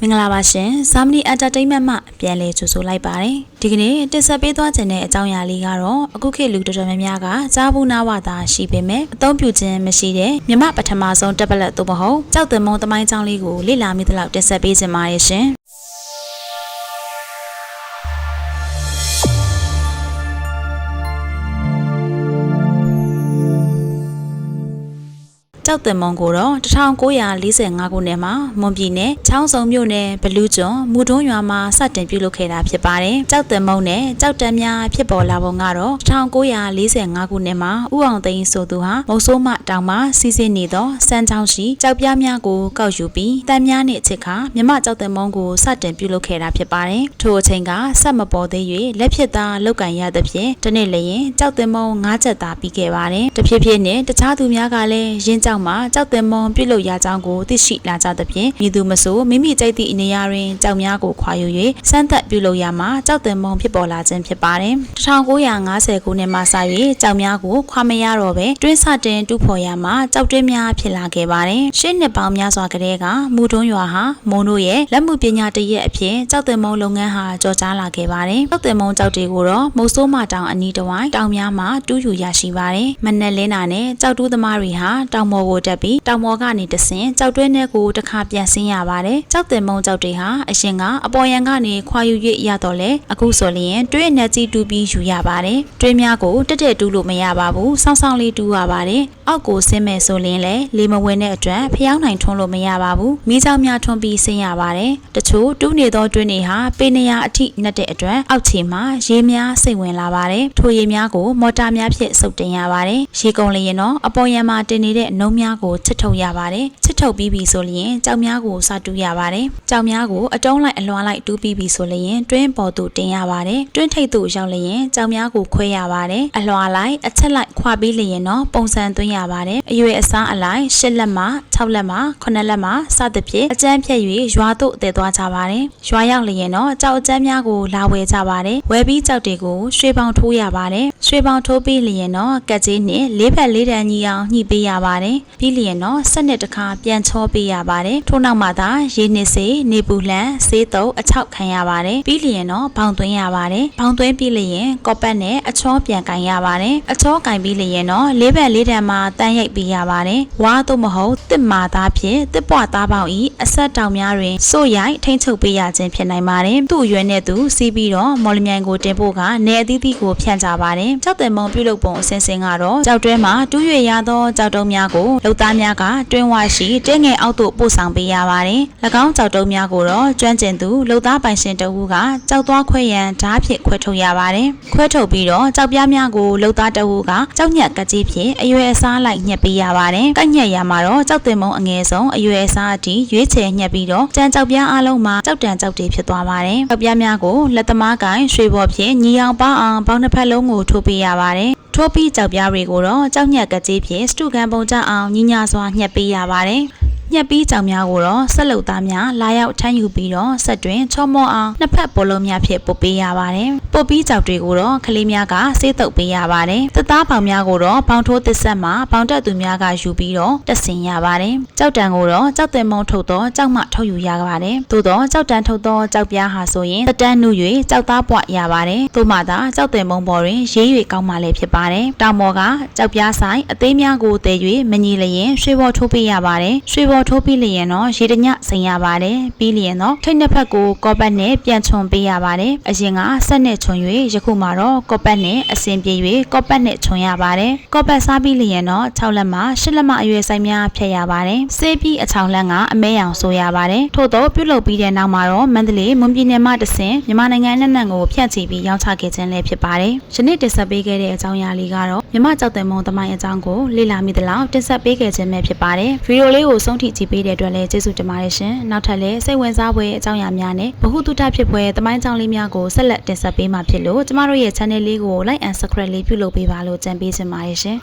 မင်္ဂလာပါရှင်ဇာမနီ entertainment မှပြန်လည်ကြိုဆိုလိုက်ပါတယ်ဒီကနေ့တင်ဆက်ပေးသွားခြင်းတဲ့အကြောင်းအရာလေးကတော့အခုခေတ်လူတော်တော်များများကကြားဘူးနာဝတာရှိပေမဲ့အသုံးပြုခြင်းမရှိတဲ့မြမပထမဆုံးတက်ပလက်သို့မဟုတ်ကြောက်တင်မုံသမိုင်းကြောင်းလေးကိုလေ့လာမိသလောက်တင်ဆက်ပေးခြင်းပါရဲ့ရှင် ကြောက်တင်မုံကိုတော့1945ခုနှစ်မှာမွန်ပြည်နယ်ချောင်းစုံမြို့နယ်ဘလူးကျွန်းမူတွန်းရွာမှာစတင်ပြုလုပ်ခဲ့တာဖြစ်ပါတယ်။ကြောက်တင်မုံနဲ့ကြောက်တံများဖြစ်ပေါ်လာပုံကတော့1945ခုနှစ်မှာဥအောင်သိန်းဆိုသူဟာမုတ်ဆိုးမတောင်မှာစီးဆင်းနေသောစမ်းချောင်းရှိကြောက်ပြားများကိုကောက်ယူပြီးတံများနှင့်ချစ်ခါမြမကြောက်တင်မုံကိုစတင်ပြုလုပ်ခဲ့တာဖြစ်ပါတယ်။ထိုအချိန်ကဆက်မပေါ်သေး၍လက်ဖြစ်သားလောက်ကန်ရသဖြင့်ဒီနေ့လည်းကြောက်တင်မုံ၅ချက်သာပြီးခဲ့ပါတယ်။တဖြည်းဖြည်းနဲ့တခြားသူများကလည်းရင်းကြောက်မှာကြောက်တင်မုံပြုတ်လို့ရကြောင်းကိုသိရှိလာကြသဖြင့်မြည်သူမဆိုမိမိကြိုက်သည့်အနေအရာတွင်ကြောက်များကိုခွာယူ၍စမ်းသက်ပြုတ်လို့ရမှာကြောက်တင်မုံဖြစ်ပေါ်လာခြင်းဖြစ်ပါတယ်1950ခုနှစ်မှစ၍ကြောက်များကိုခွာမရတော့ပဲတွင်းစတင်တူးဖော်ရမှာကြောက်တွင်းများဖြစ်လာခဲ့ပါတယ်ရှစ်နှစ်ပေါင်းများစွာကတည်းကမူတွန်းရွာဟာမုံတို့ရဲ့လက်မှုပညာတရက်အဖြစ်ကြောက်တင်မုံလုပ်ငန်းဟာကြော်ကြားလာခဲ့ပါတယ်ကြောက်တင်မုံကြောက်တွေကိုတော့မုတ်ဆိုးမတောင်အနီးတစ်ဝိုင်းတောင်များမှာတူးယူရရှိပါတယ်မနက်လင်းတာနဲ့ကြောက်တူးသမားတွေဟာတောင်ပေါ်ကိုတက်ပြီးတောင်ပေါ်ကနေတဆင်ကြောက်တွင်းထဲကိုတစ်ခါပြန်ဆင်းရပါတယ်ကြောက်တင်မုံကြောက်တွေဟာအရင်ကအပေါ်ယံကနေခွာယူ၍ရတော့လေအခုဆိုလျင်တွင်းနဲ့ကြီးတူးပြီးယူရပါတယ်တွင်းများကိုတက်တက်တူးလို့မရပါဘူးစောင်းစောင်းလေးတူးရပါတယ်အောက်ကိုဆင်းမဲ့ဆိုလျင်လည်းလေမဝင်တဲ့အတွက်ဖျောင်းနိုင်ထွန်းလို့မရပါဘူးမိချောင်းများထွန်းပြီးဆင်းရပါတယ်တချို့တူးနေသောတွင်းတွေဟာပေနေရအထိနှက်တဲ့အတွက်အောက်ခြေမှာရေများစိတ်ဝင်လာပါတယ်ထိုရေများကိုမော်တာများဖြင့်စုပ်တင်ရပါတယ်ရေကုန်လျင်တော့အပေါ်ယံမှာတင်နေတဲ့နှုံးများကိုချစ်ထုတ်ရပါတယ်ချစ်ထုတ်ပြီးပြီဆိုလျင်ကြောက်များကိုစတူးရပါတယ်ကြောက်များကိုအတုံးလိုက်အလွှားလိုက်တူးပြီးပြီဆိုလျင်တွင်းပေါ်သို့တင်ရပါတယ်တွင်းထိပ်သို့ရောက်လျင်ကြောက်များကိုခွဲရပါတယ်အလွှားလိုက်အချက်လိုက်ခွာပြီးလျင်တော့ပုံစံသွင်းရပါတယ်အရွယ်အစားအလိုက်၈လက်မှ6လက်မှ9လက်မှစသဖြင့်အကျန်းဖြတ်၍ရွာသို့တည်သွားကြပါတယ်ရွာရောက်လျင်တော့ကြောက်အကျန်းများကိုလာဝယ်ကြပါတယ်ဝယ်ပြီးကြောက်တွေကိုရွှေပေါင်ထိုးရပါတယ်ရွှေပေါင်ထိုးပြီးလျင်တော့ကက်ကြီးနဲ့လေးဖက်လေးတန်းကြီးအောင်ညှိပေးရပါတယ်ပြီးလျင်တော့စနစ်တစ်ခါပြန်ချောပေးရပါတယ်ထို့နောက်မှသာရေနစ်စေနေပူလန်ဆေးတုပ်အချောက်ခံရပါတယ်ပြီးလျင်တော့ဘောင်သွင်းရပါတယ်ဘောင်သွင်းပြီးလျင်ကော့ပတ်နဲ့အချောပြန်ကင်ရပါတယ်အချောကင်ပြီးလျင်တော့လေးဖက်လေးတန်းမှာတန်းရိုက်ပေးရပါတယ်ဝါသို့မဟုတ်တစ်မာသားဖြင့်တစ်ပွားသားပေါင်းဤအဆက်တောင်များတွင်စိုးရိုက်ထိမ့်ချုပ်ပေးရခြင်းဖြစ်နိုင်ပါတယ်သူ့အရွယ်နဲ့သူစီးပြီးတော့မော်လမြိုင်ကိုတင်ဖို့ကနေအသီးသီးကိုဖြန့်ကြပါတယ်ကြောက်တယ်မုံပြုတ်လုပ်ပုံအစင်စင်ကတော့ကြောက်တွဲမှာတူးရွေရသောကြောက်တုံးများကိုလုံသားများကတွင်းဝရှိတင်းငယ်အောက်သို့ပို့ဆောင်ပေးရပါတယ်၎င်းကြောက်တုံးများကိုတော့ကျွမ်းကျင်သူလုံသားပိုင်ရှင်တဦးကကြောက်သွားခွဲရန်ဓားဖြင့်ခွဲထုတ်ရပါတယ်ခွဲထုတ်ပြီးတော့ကြောက်ပြားများကိုလုံသားတဦးကကြောက်ညက်ကကြီးဖြင့်အရွယ်အစားလိုက်ညှက်ပေးရပါတယ်ကိုက်ညက်ရမှာတော့ကြောက်တင်မုံအငယ်ဆုံးအရွယ်အစားအထိရွေးချယ်ညှက်ပြီးတော့ကြံကြောက်ပြားအလုံးမှာကြောက်တန်ကြောက်တွေဖြစ်သွားပါတယ်ကြောက်ပြားများကိုလက်သမားကိုင်ရွှေဘော်ဖြင့်ညီအောင်ပအောင်ပေါင်းတစ်ဖက်လုံးကိုထိုးပေးရပါတယ် ထိုးပြီးကြောက်ပြားတွေကိုတော့ကြောက်ညက်ကကြီးဖြင့်စတုကန်ပုံကြအောင်ညီညာစွာညှက်ပေးရပါတယ် ညက်ပြီးကြောင်များကိုတော့ဆက်လုပ်သားများလာရောက်ထမ်းယူပြီးတော့ဆက်တွင်ချောမောအောင်နှစ်ဖက်ပိုလုံးများဖြင့်ပုတ်ပေးရပါတယ်။ပုတ်ပြီးကြောက်တွေကိုတော့ကလေးများကဆေးတုပ်ပေးရပါတယ်။သသားပေါင်များကိုတော့ဘောင်ထိုးသစ်ဆက်မှာဘောင်တက်သူများကယူပြီးတော့တက်ဆင်ရပါတယ်။ကြောက်တံကိုတော့ကြောက်တင်မုံထုတ်တော့ကြောက်မှထုတ်ယူရပါတယ်။သို့တော့ကြောက်တံထုတ်တော့ကြောက်ပြားဟာဆိုရင်တတန်းနု၍ကြောက်သားပွားရပါတယ်။သို့မှသာကြောက်တင်မုံပေါ်တွင်ရေး၍ကောင်းမှလည်းဖြစ်ပါတယ်။တောင်ပေါ်ကကြောက်ပြားဆိုင်အသေးများကိုတည်၍မညီလျင်ရွှေဘော်ထိုးပေးရပါတယ်။ရွှေဘော်ထိုးပြီးလျင်တော့ရေတညစိန်ရပါတယ်ပြီးလျင်တော့ထိတ်နှစ်ဖက်ကိုကော့ပတ်နဲ့ပြန်ချွန်ပေးရပါတယ်အရင်ကဆက်နဲ့ချွန်၍ယခုမှတော့ကော့ပတ်နဲ့အစင်ပြေ၍ကော့ပတ်နဲ့ချွန်ရပါတယ်ကော့ပတ်စားပြီးလျင်တော့6လက်မှ10လက်မှအရွယ်ဆိုင်များဖြတ်ရပါတယ်ဆေးပြီးအချောင်လက်ကအမဲရောင်ဆိုရပါတယ်ထို့သောပြုတ်လုပ်ပြီးတဲ့နောက်မှာတော့မန္တလေးမွန်ပြည်နယ်မှတဆင်မြန်မာနိုင်ငံနဲ့နံကိုဖြန့်ချီပြီးရောင်းချခဲ့ခြင်းလည်းဖြစ်ပါတယ်ယနေ့တင်ဆက်ပေးခဲ့တဲ့အကြောင်းအရာလေးကတော့မြမကြောက်တယ်မုံသမိုင်းအကြောင်းကိုလေ့လာမိသလောက်တင်ဆက်ပေးခဲ့ခြင်းပဲဖြစ်ပါတယ်ဗီဒီယိုလေးကိုဆုံးထိကြည့်ပေးတဲ့အတွက်လည်းကျေးဇူးတင်ပါတယ်ရှင်နောက်ထပ်လည်းစိတ်ဝင်စားဖွယ်အကြောင်းအရာများနဲ့ဗဟုသုတဖြစ်ဖွယ်သမိုင်းကြောင်းလေးများကိုဆက်လက်တင်ဆက်ပေးမှာဖြစ်လို့ကျမတို့ရဲ့ channel လေးကို like and subscribe လေးပြုလုပ်ပေးပါလို့ကြံပေးချင်ပါတယ်ရှင်